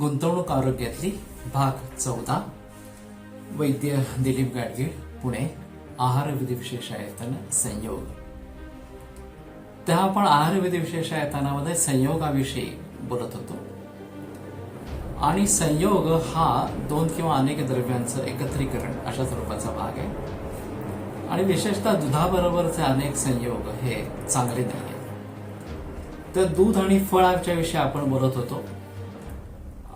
गुंतवणूक आरोग्यातली भाग चौदा. वैद्य दिलीप गाडगीळ पुणे. आहार विधी विशेष आयतन संयोग. तेव्हा आपण आहार विधी विशेष आयतनामध्ये संयोगाविषयी बोलत होतो. आणि संयोग हा दोन किंवा अनेक द्रव्यांचं एकत्रीकरण अशा स्वरूपाचा भाग आहे. आणि विशेषतः दुधाबरोबरचे अनेक संयोग हे चांगले नाही आहेत तर दूध आणि फळाच्या विषयी आपण बोलत होतो.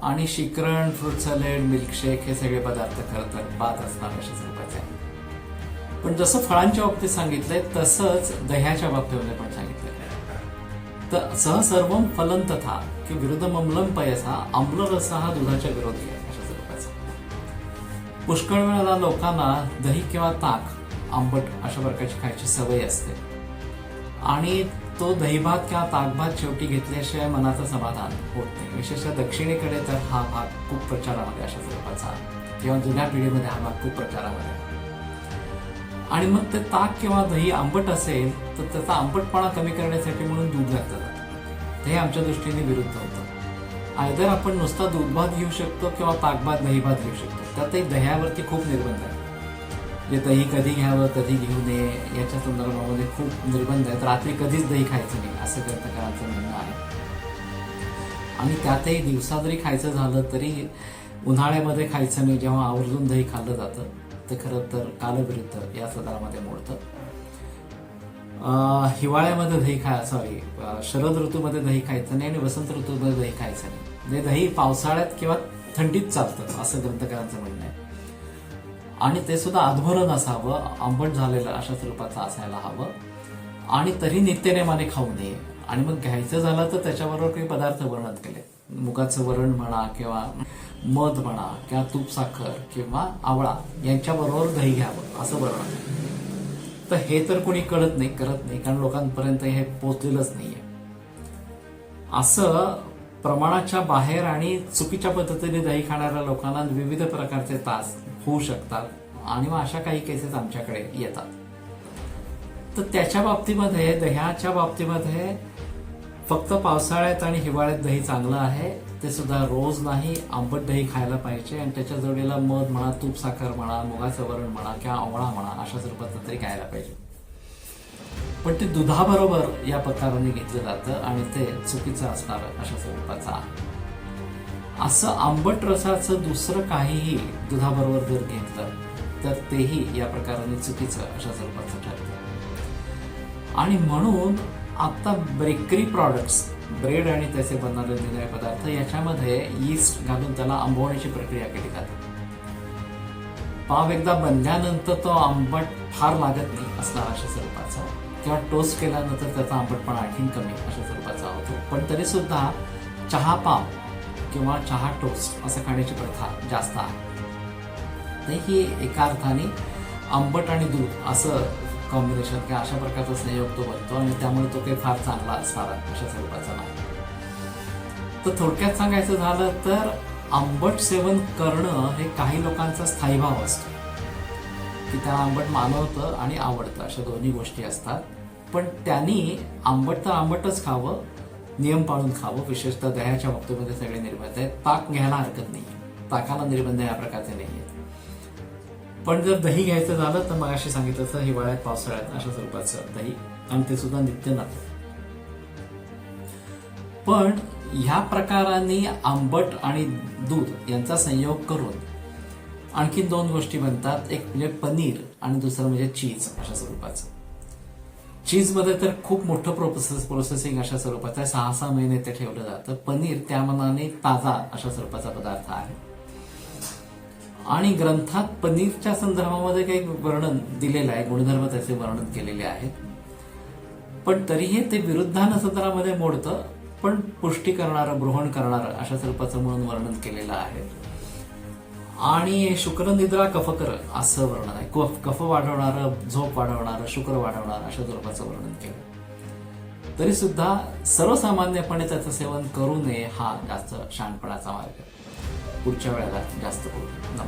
आणि शिकरण फ्रूट सॅलेड मिल्कशेक हे सगळे पदार्थ खरं तर पाच असणार अशा स्वरूपाचे आहे पण जसं फळांच्या बाबतीत सांगितलंय तसंच दह्याच्या बाबतीमध्ये पण सांगितलंय. तर सह सर्वम फलन तथा की विरुद्ध ममलम पयसा आम्लरस हा दुधाच्या विरोधी आहे अशा स्वरूपाचा. पुष्कळ वेळेला लोकांना दही किंवा ताक आंबट अशा प्रकारची खायची सवय असते. आणि तो दहीभात किंवा ताकभात शेवटी घेतल्याशिवाय मनाचं समाधान होत नाही. विशेषतः दक्षिणेकडे तर हा भाग खूप प्रचारामध्ये अशा स्वरूपाचा किंवा जुन्या पिढीमध्ये हा भाग खूप प्रचारामध्ये आणि मग ते ताक किंवा दही आंबट असेल तर त्याचा आंबटपणा कमी करण्यासाठी म्हणून दूध घातलं जातं. हे आमच्या दृष्टीने विरुद्ध होतं. आयदर आपण नुसता दूधभात घेऊ शकतो किंवा ताकभात दहीभात घेऊ शकतो त्यातही दह्यावरती खूप निर्बंध आहे. जे दही कधी घ्यावं कधी घेऊ नये याच्या संदर्भामध्ये खूप निर्बंध आहेत. रात्री कधीच दही खायचं नाही असं ग्रंथकारांचं म्हणणं आहे. आणि त्यातही दिवसा जरी खायचं झालं तरी उन्हाळ्यामध्ये खायचं नाही जेव्हा आवर्जून दही खाल्लं जातं ते खरं तर कालविरुद्ध या सदरामध्ये मोडतं. हिवाळ्यामध्ये दही खाय सॉरी शरद ऋतूमध्ये दही खायचं नाही आणि वसंत ऋतूमध्ये दही खायचं नाही. म्हणजे दही पावसाळ्यात किंवा थंडीत चालतं असं ग्रंथकारांचं म्हणणं आहे. आणि ते सुद्धा आधभरण असावं आंबट झालेलं अशा स्वरूपाचं असायला हवं. आणि तरी नित्यनेमाने खाऊ नये. आणि मग घ्यायचं झालं तर त्याच्याबरोबर काही पदार्थ वर्णन केले. मुगाचं वरण म्हणा किंवा मध म्हणा किंवा तूप साखर किंवा आवळा यांच्याबरोबर दही घ्यावं असं वर्णन. तर हे तर कोणी कळत नाही करत नाही कारण लोकांपर्यंत हे पोचलेलंच नाहीये. असं प्रमाणाच्या बाहेर आणि चुकीच्या पद्धतीने दही खाणाऱ्या लोकांना विविध प्रकारचे तास होऊ शकतात. आणि मग अशा काही केसेस आमच्याकडे येतात. तर त्याच्या बाबतीमध्ये दह्याच्या बाबतीमध्ये फक्त पावसाळ्यात आणि हिवाळ्यात दही चांगलं आहे. ते सुद्धा रोज नाही आंबट दही खायला पाहिजे. आणि त्याच्या जोडीला मध म्हणा तूप साखर म्हणा मुगाचं वरण म्हणा किंवा आवळा म्हणा अशा स्वरूपाचं तरी खायला पाहिजे. पण ते दुधाबरोबर या प्रकाराने घेतलं जातं आणि ते चुकीचं असणार अशा स्वरूपाचं आहे. असं आंबट रसाचं दुसरं काहीही दुधाबरोबर जर घेतलं तर तेही या प्रकाराने चुकीचं अशा स्वरूपाचं ठरतं. आणि म्हणून आता बेकरी प्रॉडक्ट्स ब्रेड आणि त्याचे बनवलेले पदार्थ याच्यामध्ये यीस्ट घालून त्याला आंबवण्याची प्रक्रिया केली जाते. पाव एकदा बनल्यानंतर तो आंबट फार लागत नाही असणार अशा स्वरूपाचा. किंवा टोस्ट केल्यानंतर त्याचा आंबटपणा आणखीन कमी अशा स्वरूपाचा होतो. पण तरी सुद्धा चहा पाव किंवा चहा टोस्ट असं खाण्याची प्रथा जास्त आहे. तर ही एका अर्थाने आंबट आणि दूध असं कॉम्बिनेशन किंवा अशा प्रकारचा संयोग तो बनतो आणि त्यामुळे तो काही फार चांगला असणारा अशा स्वरूपाचा नाही. तर थोडक्यात सांगायचं झालं तर आंबट सेवन करणं हे काही लोकांचा स्थायी भाव असतो. की त्याला आंबट मानवतं आणि आवडतं अशा दोन्ही गोष्टी असतात. पण त्यांनी आंबट तर आंबटच खावं नियम पाळून खावं. विशेषतः दह्याच्या बाबतीमध्ये सगळे निर्बंध आहेत. ताक घ्यायला हरकत नाही ताकाला निर्बंध या प्रकारचे नाही आहेत पण जर दही घ्यायचं झालं तर मग अशी सांगितलं तर हिवाळ्यात पावसाळ्यात अशा स्वरूपाचं दही. आणि ते सुद्धा नित्य नव्हे पण ह्या प्रकाराने आंबट आणि दूध यांचा संयोग करून आणखी दोन गोष्टी बनतात. एक म्हणजे पनीर आणि दुसरं म्हणजे चीज अशा स्वरूपाचं. चीजमध्ये तर खूप मोठं प्रोसेस प्रोसेसिंग अशा स्वरूपाचं आहे. सहा सहा महिने ते ठेवलं जातं. पनीर त्या मनाने ताजा अशा स्वरूपाचा पदार्थ आहे. आणि ग्रंथात पनीरच्या संदर्भामध्ये काही वर्णन दिलेलं आहे. गुणधर्म त्याचे वर्णन केलेले आहेत. पण तरीही ते विरुद्धान सदरामध्ये मोडतं. पण पुष्टी करणारं ग्रहण करणारं अशा स्वरूपाचं म्हणून वर्णन केलेलं आहे. आणि शुक्रनिद्रा कफकर असं वर्णन आहे. कफ कफ वाढवणारं झोप वाढवणारं शुक्र वाढवणारं अशा स्वरूपाचं वर्णन केलं. तरी सुद्धा सर्वसामान्यपणे त्याचं सेवन करू नये हा जास्त शहाणपणाचा मार्ग. पुढच्या वेळेला जास्त करू.